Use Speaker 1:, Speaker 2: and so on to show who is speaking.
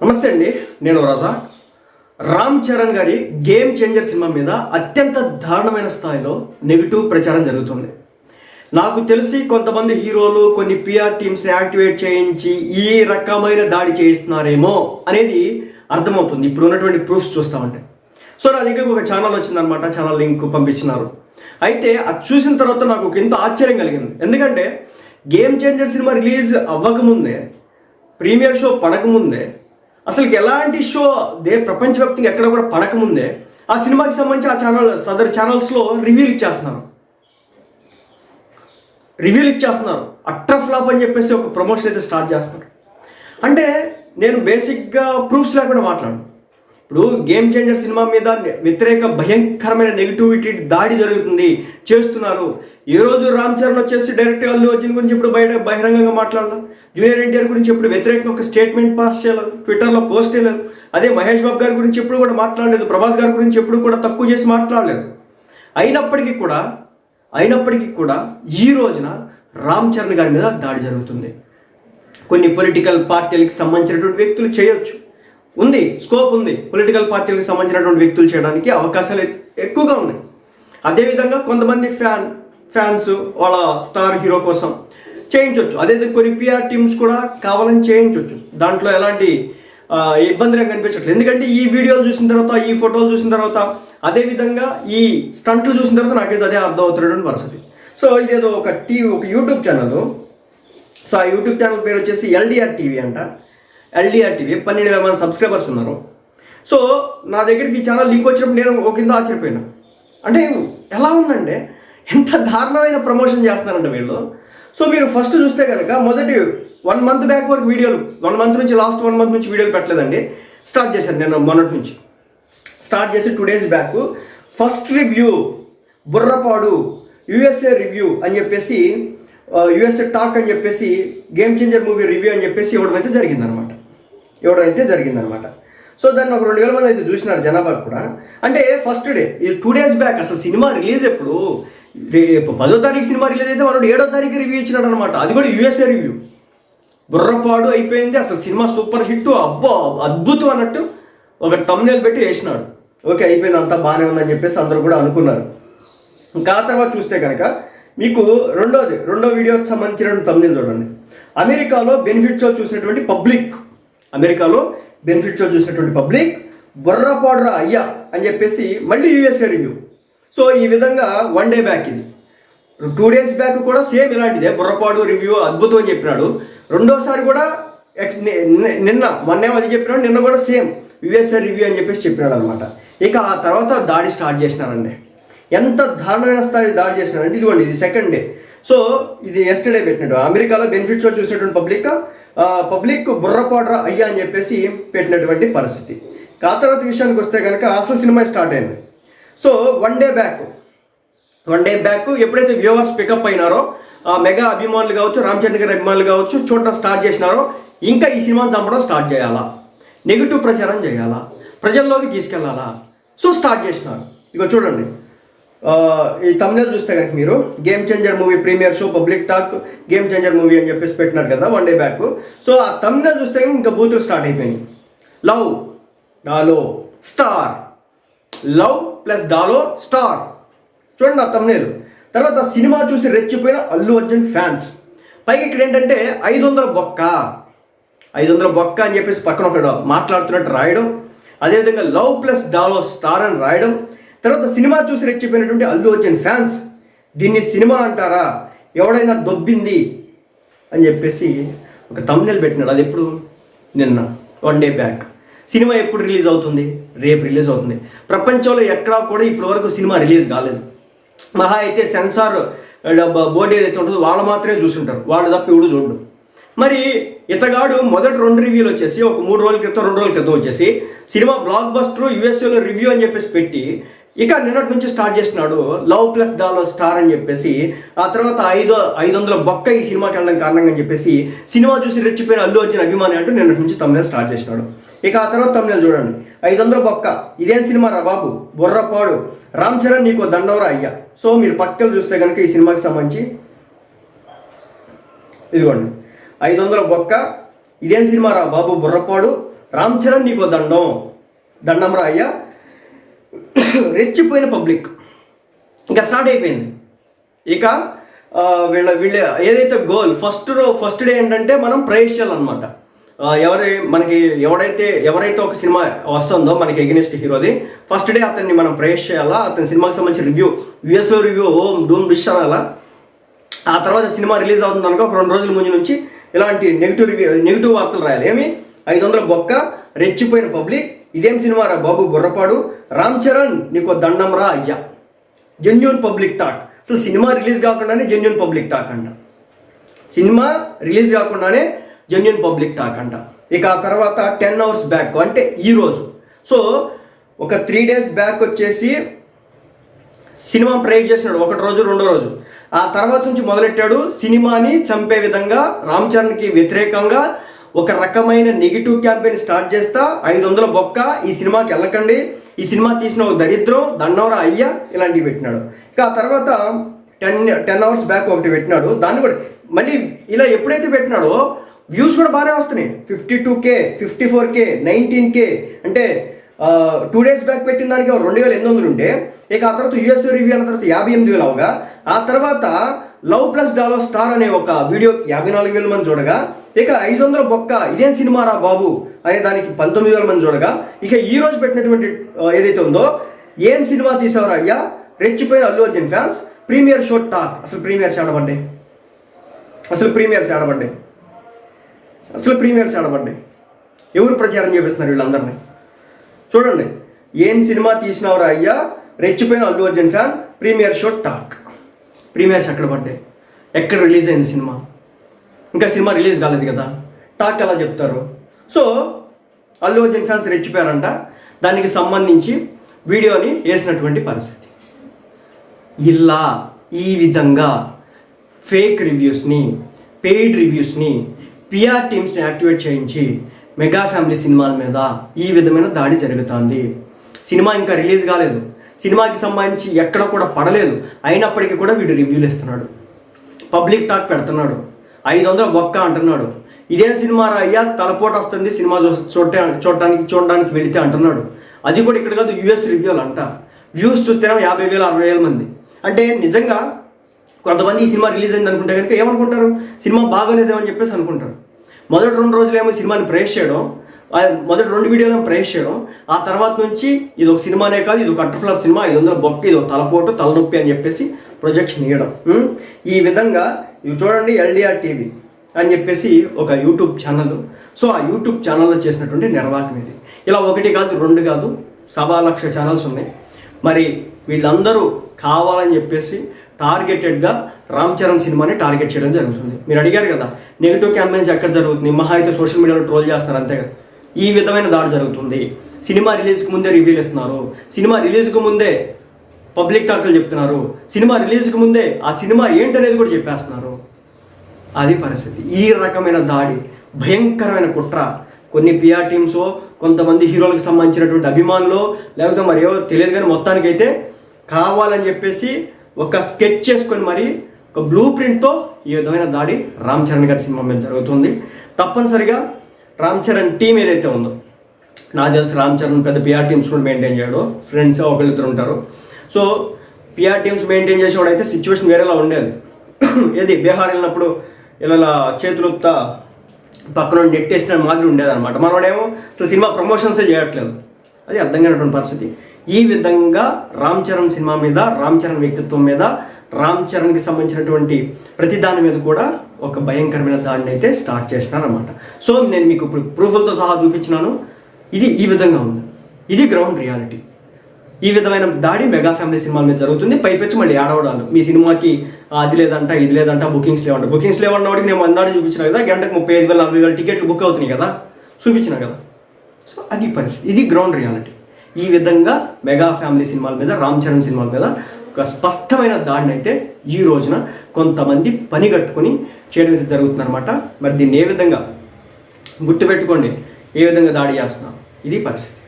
Speaker 1: నమస్తే అండి నేను రజా. రామ్ చరణ్ గారి గేమ్ చేంజర్ సినిమా మీద అత్యంత దారుణమైన స్థాయిలో నెగిటివ్ ప్రచారం జరుగుతుంది. నాకు తెలిసి కొంతమంది హీరోలు కొన్ని పిఆర్ టీమ్స్ని యాక్టివేట్ చేయించి ఈ రకమైన దాడి చేయిస్తున్నారేమో అనేది అర్థమవుతుంది. ఇప్పుడు ఉన్నటువంటి ప్రూఫ్స్ చూస్తామంటే. సో నా దగ్గరకు ఒక ఛానల్ వచ్చిందనమాట ఛానల్ లింక్ పంపించినారు. అయితే అది చూసిన తర్వాత నాకు ఒక ఎంతో ఆశ్చర్యం కలిగింది. ఎందుకంటే గేమ్ చేంజర్ సినిమా రిలీజ్ అవ్వకముందే ప్రీమియర్ షో పడకముందే అసలు ఎలాంటి షో దే ప్రపంచవ్యాప్తంగా ఎక్కడ కూడా పడకముందే ఆ సినిమాకి సంబంధించి ఆ ఛానల్ సదర్ ఛానల్స్లో రివ్యూలు ఇచ్చేస్తున్నారు. రివ్యూలు ఇచ్చేస్తున్నారు. అట్టర్ ఫ్లాప్ అని చెప్పేసి ఒక ప్రమోషన్ అయితే స్టార్ట్ చేస్తున్నారు. అంటే నేను బేసిక్గా ప్రూఫ్స్ లేకుండా మాట్లాడు ఇప్పుడు గేమ్ చేంజర్ సినిమా మీద వ్యతిరేక భయంకరమైన నెగిటివిటీ దాడి జరుగుతుంది చేస్తున్నారు. ఈ రోజు రామ్ చరణ్ వచ్చేసి డైరెక్ట్గా అల్లు అర్జున్ గురించి ఇప్పుడు బయట బహిరంగంగా మాట్లాడాలి జూనియర్ ఎన్టీఆర్ గురించి ఇప్పుడు వ్యతిరేకంగా ఒక స్టేట్మెంట్ పాస్ చేయలేదు ట్విట్టర్లో పోస్ట్ చేయలేదు. అదే మహేష్ బాబు గారి గురించి ఎప్పుడు కూడా మాట్లాడలేదు ప్రభాస్ గారి గురించి ఎప్పుడు కూడా తక్కువ చేసి మాట్లాడలేదు. అయినప్పటికీ కూడా అయినప్పటికీ కూడా ఈ రోజున రామ్ చరణ్ గారి మీద దాడి జరుగుతుంది. కొన్ని పొలిటికల్ పార్టీలకు సంబంధించినటువంటి వ్యక్తులు చేయొచ్చు. ఉంది స్కోప్ ఉంది. పొలిటికల్ పార్టీలకు సంబంధించినటువంటి వ్యక్తులు చేయడానికి అవకాశాలు ఎక్కువగా ఉన్నాయి. అదేవిధంగా కొంతమంది ఫ్యాన్ ఫ్యాన్స్ వాళ్ళ స్టార్ హీరో కోసం చేయించవచ్చు అదే కొన్ని పిఆర్ టీమ్స్ కూడా కావాలని చేయించవచ్చు దాంట్లో ఎలాంటి ఇబ్బంది నాకు కనిపించట్లేదు. ఎందుకంటే ఈ వీడియోలు చూసిన తర్వాత ఈ ఫోటోలు చూసిన తర్వాత అదేవిధంగా ఈ స్టంట్లు చూసిన తర్వాత నాకైతే అదే అర్థం అవుతున్నటువంటి పరిస్థితి. సో ఇదేదో ఒక టీవీ ఒక యూట్యూబ్ ఛానల్ సో ఆ యూట్యూబ్ ఛానల్ పేరు వచ్చేసి ఎల్డిఆర్ టీవీ అంట. ఎల్డిఆర్ టీవీ పన్నెండు వేల మంది సబ్స్క్రైబర్స్ ఉన్నారు. సో నా దగ్గరికి చాలా ఛానల్ లింక్ వచ్చినప్పుడు నేను ఒక కింద ఆశ్చర్యపోయినా. అంటే ఎలా ఉందంటే ఎంత దారుణమైన ప్రమోషన్ చేస్తున్నారంట వీళ్ళు. సో మీరు ఫస్ట్ చూస్తే కనుక మొదటి వన్ మంత్ బ్యాక్ వరకు వీడియోలు వన్ మంత్ నుంచి లాస్ట్ వన్ మంత్ నుంచి వీడియోలు పెట్టలేదండి. స్టార్ట్ చేశాను నేను మొన్నటి నుంచి. స్టార్ట్ చేసి two days back first review బుర్రపాడు USA review అని చెప్పేసి uh, యుఎస్ఏ టాక్ అని చెప్పేసి గేమ్ చేంజర్ మూవీ రివ్యూ అని చెప్పేసి ఇవ్వడం అయితే జరిగిందనమాట ఇవ్వడం అయితే జరిగిందనమాట. సో దాన్ని ఒక రెండు వేల మంది అయితే చూసినారు జనాభా కూడా. అంటే ఫస్ట్ డే ఈ టూ డేస్ బ్యాక్ అసలు సినిమా రిలీజ్ ఎప్పుడు? రేపు పదో తారీఖు సినిమా రిలీజ్ అయితే మనోడు ఏడో తారీఖు రివ్యూ ఇచ్చినాడు అనమాట అది కూడా యూఎస్ఏ రివ్యూ బుర్రపాడు అయిపోయింది అసలు సినిమా సూపర్ హిట్ అబ్బో అద్భుతం అన్నట్టు ఒక టమ్నేల్ పెట్టి వేసినాడు. ఓకే అయిపోయింది అంతా బాగానే ఉందని చెప్పేసి అందరూ కూడా అనుకున్నారు. ఇంకా ఆ తర్వాత చూస్తే కనుక మీకు రెండోది రెండో వీడియోకి సంబంధించిన తమ్నేల్ చూడండి. అమెరికాలో బెనిఫిట్ షో చూసినటువంటి పబ్లిక్. అమెరికాలో బెనిఫిట్ షో చూసినటువంటి పబ్లిక్ బుర్రపాడురా అయ్యా అని చెప్పేసి మళ్ళీ యూఎస్ఏ రివ్యూ సో ఈ విధంగా వన్ డే బ్యాక్ ఇది. టూ డేస్ బ్యాక్ కూడా సేమ్ ఇలాంటిదే బుర్రపాడు రివ్యూ అద్భుతం అని చెప్పినాడు. రెండోసారి కూడా ఎక్స్ నిన్న మొన్నే అది చెప్పినాడు నిన్న కూడా సేమ్ యుఎస్ఆర్ రివ్యూ అని చెప్పేసి చెప్పినాడు అనమాట ఇక ఆ తర్వాత దాడి స్టార్ట్ చేసినారండి. ఎంత దారుణమైన స్థాయి దాడి చేసినారంటే ఇదిగోండి ఇది సెకండ్ డే సో ఇది ఎస్టర్డే పెట్టినాడు అమెరికాలో బెనిఫిట్ షో చూసేటువంటి పబ్లిక్ పబ్లిక్ బుర్రపాడరా అయ్యా అని చెప్పేసి పెట్టినటువంటి పరిస్థితి. ఆ తర్వాత విషయానికి వస్తే కనుక అసలు సినిమా స్టార్ట్ అయింది. So one day back. One day back ఎప్పుడైతే వ్యూవర్స్ పికప్ అయినారో ఆ మెగా అభిమానులు కావచ్చు రామచంద్ర గారి అభిమానులు కావచ్చు చూడటం స్టార్ట్ చేసినారో ఇంకా ఈ సినిమాని చంపడం స్టార్ట్ చేయాలా? నెగిటివ్ ప్రచారం చేయాలా? ప్రజల్లోకి తీసుకెళ్ళాలా? సో స్టార్ట్ చేసినారు. ఇక చూడండి. ఈ తమిళ చూస్తే కనుక మీరు game changer movie premiere show public talk game changer movie అని చెప్పేసి పెట్టినారు కదా వన్ డే బ్యాక్ సో ఆ తమిళ చూస్తే కనుక ఇంకా బూతులు స్టార్ట్ అయిపోయినాయి. లవ్ డాలో స్టార్ లవ్ ప్లస్ డాలో స్టార్ చూడండి ఆ తమ్నేలు తర్వాత సినిమా చూసి రెచ్చిపోయిన అల్లు అర్జున్ ఫ్యాన్స్ పైగా ఇక్కడ ఏంటంటే ఐదు వందల బొక్క. ఐదు వందల బొక్క అని చెప్పేసి పక్కన ఒకడు మాట్లాడుతున్నట్టు రాయడం. అదేవిధంగా లవ్ ప్లస్ డాలో స్టార్ అని రాయడం. తర్వాత సినిమా చూసి రెచ్చిపోయినటువంటి అల్లు అర్జున్ ఫ్యాన్స్ దీన్ని సినిమా అంటారా? ఎవడైనా దొబ్బింది? అని చెప్పేసి ఒక తమ్నెల్ పెట్టినాడు. అది ఎప్పుడు? నిన్న వన్ డే బ్యాక్ సినిమా ఎప్పుడు రిలీజ్ అవుతుంది? రేపు రిలీజ్ అవుతుంది. ప్రపంచంలో ఎక్కడా కూడా ఇప్పటి వరకు సినిమా రిలీజ్ కాలేదు. మహా అయితే సెన్సార్ బోర్డు ఏదైతే ఉంటుందో వాళ్ళు మాత్రమే చూసుంటారు. వాళ్ళు తప్ప ఎవడు చూడడు. మరి ఇతగాడు మొదటి రెండు రివ్యూలు వచ్చేసి ఒక మూడు రోజుల క్రితం రెండు రోజుల క్రితం వచ్చేసి సినిమా బ్లాక్ బస్టర్ యూఎస్ఏలో రివ్యూ అని చెప్పేసి పెట్టి ఇక నిన్నటి నుంచి స్టార్ట్ చేసినాడు లవ్ ప్లస్ డాలర్ స్టార్ అని చెప్పేసి ఆ తర్వాత ఐదో ఐదు వందల బొక్క ఈ సినిమాకి వెళ్ళడం కారణంగా అని చెప్పేసి సినిమా చూసి రెచ్చిపోయిన అల్లు అర్జున్ అభిమాని అంటూ నిన్నటి నుంచి తమిళ స్టార్ట్ చేసినాడు ఇక ఆ తర్వాత తమిళ చూడండి. ఐదు వందల బొక్క ఇదేం సినిమా రా బాబు? బుర్రపాడు. రామ్ చరణ్ నీకు దండవరా అయ్యా. సో మీరు పక్కలు చూస్తే కనుక ఈ సినిమాకి సంబంధించి ఇదిగోండి. ఐదు వందల బొక్క ఇదేం సినిమా రా బాబు? బుర్రపాడు. రామ్ చరణ్ నీకు దండం. దండం రా అయ్యా. రెచ్చిపోయిన పబ్లిక్. ఇంకా స్టార్ట్ అయిపోయింది. ఇక వీళ్ళ వీళ్ళ ఏదైతే goal first row first day ఏంటంటే మనం ప్రైజ్ చేయాలన్నమాట. ఎవరి మనకి ఎవడైతే ఎవరైతే ఒక సినిమా వస్తుందో మనకి ఎగ్నెస్ట్ హీరోది ఫస్ట్ డే అతన్ని మనం ప్రైజ్ చేయాలా? అతని సినిమాకి సంబంధించిన రివ్యూ యూఎస్లో రివ్యూ ఓం డూమ్ డిష్ అనాలా? ఆ తర్వాత సినిమా రిలీజ్ అవుతుంది అనుకో ఒక రెండు రోజుల ముందు నుంచి ఇలాంటి నెగిటివ్ రివ్యూ నెగిటివ్ వార్తలు రాయాలి. ఏమి? ఐదు వందల బొక్క రెచ్చిపోయిన పబ్లిక్. ఇదేం సినిమా రా బాబు? బుర్రపాడు? రామ్ చరణ్ నీకు దండం రా అయ్యా. జెన్యున్ పబ్లిక్ టాక్ అసలు సినిమా రిలీజ్ కాకుండానే జెన్యున్ పబ్లిక్ టాక్ అంట. సినిమా రిలీజ్ కాకుండానే జెన్యున్ పబ్లిక్ టాక్ అంట. ఇక ఆ తర్వాత టెన్ అవర్స్ బ్యాక్ అంటే ఈరోజు సో ఒక త్రీ డేస్ బ్యాక్ వచ్చేసి సినిమా ప్రైజ్ చేసినాడు. ఒకటి రోజు రెండో రోజు. ఆ తర్వాత నుంచి మొదలెట్టాడు? సినిమాని చంపే విధంగా రామ్ చరణ్కి వ్యతిరేకంగా ఒక రకమైన నెగిటివ్ క్యాంపెయిన్ స్టార్ట్ చేస్తా. ఐదు వందల బొక్క. ఈ సినిమాకి వెళ్ళకండి. ఈ సినిమా తీసిన ఒక దరిద్రం దండవరా అయ్యా ఇలాంటివి పెట్టినాడు. ఇక ఆ తర్వాత టెన్ టెన్ అవర్స్ బ్యాక్ ఒకటి పెట్టినాడు. దాన్ని కూడా మళ్ళీ ఇలా ఎప్పుడైతే పెట్టినాడో వ్యూస్ కూడా బాగానే వస్తున్నాయి. Fifty two K fifty four K nineteen K. అంటే టూ డేస్ బ్యాక్ పెట్టిన దానికి రెండు వేల ఎనిమిది వందలు ఉంటే ఇక ఆ తర్వాత యూఎస్ రివ్యూ అయిన తర్వాత యాభై ఎనిమిది వేలు అవగా ఆ తర్వాత లవ్ ప్లస్ డాలో స్టార్ అనే ఒక వీడియో యాభై నాలుగు వేల మంది చూడగా ఇక ఐదు వందల బొక్క ఇదేం సినిమారా బాబు అనే దానికి పంతొమ్మిది వేల మంది చూడగా ఇక ఈ రోజు పెట్టినటువంటి ఏదైతే ఉందో ఏం సినిమా తీసావురా అయ్యా? రెచ్చిపోయిన Allu Arjun fans premiere show talk. అసలు ప్రీమియర్స్ ఆడబడ్డాయి. అసలు ప్రీమియర్స్ ఆడబడ్డాయి. అసలు ప్రీమియర్స్ ఆడబడ్డాయి. ఎవరు ప్రచారం చేపిస్తున్నారు వీళ్ళందరినీ? చూడండి. ఏం సినిమా తీసినవరా అయ్యా? రెచ్చిపోయిన Allu Arjun fan premiere show talk. Premieres ఎక్కడ పడ్డాయి. ఎక్కడ రిలీజ్ అయింది సినిమా? ఇంకా సినిమా రిలీజ్ కాలేదు కదా? టాక్ ఎలా చెప్తారు? సో అల్లు అర్జున్ ఫ్యాన్స్ రెచ్చిపోయారంట. దానికి సంబంధించి వీడియోని వేసినటువంటి పరిస్థితి. ఇలా ఈ విధంగా ఫేక్ రివ్యూస్ని పెయిడ్ రివ్యూస్ని పిఆర్ టీమ్స్ని యాక్టివేట్ చేయించి మెగా ఫ్యామిలీ సినిమాల మీద ఈ విధమైన దాడి జరుగుతుంది. సినిమా ఇంకా రిలీజ్ కాలేదు. సినిమాకి సంబంధించి ఎక్కడ కూడా పడలేదు. అయినప్పటికీ కూడా వీడు రివ్యూలు ఇస్తున్నాడు. పబ్లిక్ టాక్ పెడుతున్నాడు. ఐదు వందల బొక్క అంటున్నాడు. ఇదే సినిమా అయ్యా? తలపోటు వస్తుంది సినిమా చూ చూడటా చూడటానికి చూడడానికి వెళితే అంటున్నాడు. అది కూడా ఇక్కడ కాదు యూఎస్ రివ్యూలు అంట. వ్యూస్ చూస్తేనే యాభై వేలు అరవై వేల మంది. అంటే నిజంగా కొంతమంది ఈ సినిమా రిలీజ్ అయింది అనుకుంటే కనుక ఏమనుకుంటారు? సినిమా బాగోలేదేమని చెప్పేసి అనుకుంటారు. మొదటి రెండు రోజులు ఏమో సినిమాని ప్రేస్ చేయడం మొదటి రెండు వీడియోలను ప్రేస్ చేయడం. ఆ తర్వాత నుంచి ఇది ఒక సినిమానే కాదు ఇది ఒక అట్టర్ఫ్లాప్ సినిమా ఇది వందల బొక్క ఇది ఒక తలపోటు తలనొప్పి అని చెప్పేసి ప్రొజెక్షన్ ఇవ్వడం ఈ విధంగా ఇవి చూడండి ఎల్డిఆర్ టీవీ అని చెప్పేసి ఒక యూట్యూబ్ ఛానల్ సో ఆ యూట్యూబ్ ఛానల్లో చేసినటువంటి నిర్వాహకం ఇది. ఇలా ఒకటి కాదు రెండు కాదు సవా లక్ష ఛానల్స్ ఉన్నాయి. మరి వీళ్ళందరూ కావాలని చెప్పేసి టార్గెటెడ్గా రామ్ చరణ్ సినిమాని టార్గెట్ చేయడం జరుగుతుంది. మీరు అడిగారు కదా నెగిటివ్ క్యాంపెయిన్స్ ఎక్కడ జరుగుతుంది మహా అయితే సోషల్ మీడియాలో ట్రోల్ చేస్తున్నారు అంతే కదా. ఈ విధమైన దాడి జరుగుతుంది. సినిమా రిలీజ్కి ముందే రివ్యూలు ఇస్తున్నారు. సినిమా రిలీజ్కి ముందే పబ్లిక్ టాక్లు చెప్తున్నారు. సినిమా రిలీజ్కి ముందే ఆ సినిమా ఏంటనేది కూడా చెప్పేస్తున్నారు. అది పరిస్థితి. ఈ రకమైన దాడి భయంకరమైన కుట్ర. కొన్ని పిఆర్ టీమ్స్ కొంతమంది హీరోలకు సంబంధించినటువంటి అభిమానులు లేకపోతే మరి ఏవో తెలియదు కానీ మొత్తానికైతే కావాలని చెప్పేసి ఒక స్కెచ్ చేసుకొని మరి ఒక బ్లూ ప్రింట్తో ఈ విధమైన దాడి రామ్ చరణ్ గారి సినిమా మీద జరుగుతుంది. తప్పనిసరిగా రామ్ చరణ్ టీం ఏదైతే ఉందో నాకు తెలిసి రామ్ చరణ్ పెద్ద పిఆర్ టీమ్స్ కూడా మెయింటైన్ చేయడు. ఫ్రెండ్స్ ఒకళ్ళిద్దరు ఉంటారు. సో పిఆర్ టీమ్స్ మెయింటైన్ చేసేవాడు అయితే సిచ్యువేషన్ వేరేలా ఉండేది. ఏది బీహార్ వెళ్ళినప్పుడు ఇలా చేతులుప్తా పక్కన నెట్టేసిన మాదిరి ఉండేది అనమాట మనవాడేమో అసలు సినిమా ప్రమోషన్సే చేయట్లేదు. అది అర్థం కానటువంటి పరిస్థితి. ఈ విధంగా రామ్ చరణ్ సినిమా మీద రామ్ చరణ్ వ్యక్తిత్వం మీద రామ్ చరణ్కి సంబంధించినటువంటి ప్రతి దాని మీద కూడా ఒక భయంకరమైన దాడిని అయితే స్టార్ట్ చేసినారనమాట సో నేను మీకు ఇప్పుడు ప్రూఫ్లతో సహా చూపించినాను. ఇది ఈ విధంగా ఉంది. ఇది గ్రౌండ్ రియాలిటీ ఈ విధమైన దాడి మెగా ఫ్యామిలీ సినిమాల మీద జరుగుతుంది. పైపెచ్చి మళ్ళీ ఆడవడాలు మీ సినిమాకి అది లేదంట ఇది లేదంట బుకింగ్స్ లేవంట. బుకింగ్స్ లేవన్న వాడికి నేను మందాడి చూపించిన కదా గంటకు ముప్పై ఐదు వేల నలభై వేల టికెట్లు బుక్ అవుతున్నాయి కదా. చూపించిన కదా. సో అది పరిస్థితి. ఇది గ్రౌండ్ రియాలిటీ ఈ విధంగా మెగా ఫ్యామిలీ సినిమాల మీద రామ్ చరణ్ సినిమాల మీద ఒక స్పష్టమైన దాడిని అయితే ఈ రోజున కొంతమంది పని కట్టుకొని చేయడం అయితే జరుగుతుందన్నమాట. మరి దీన్ని ఏ విధంగా గుర్తుపెట్టుకోండి? ఏ విధంగా దాడి చేస్తున్నాం? ఇది పరిస్థితి.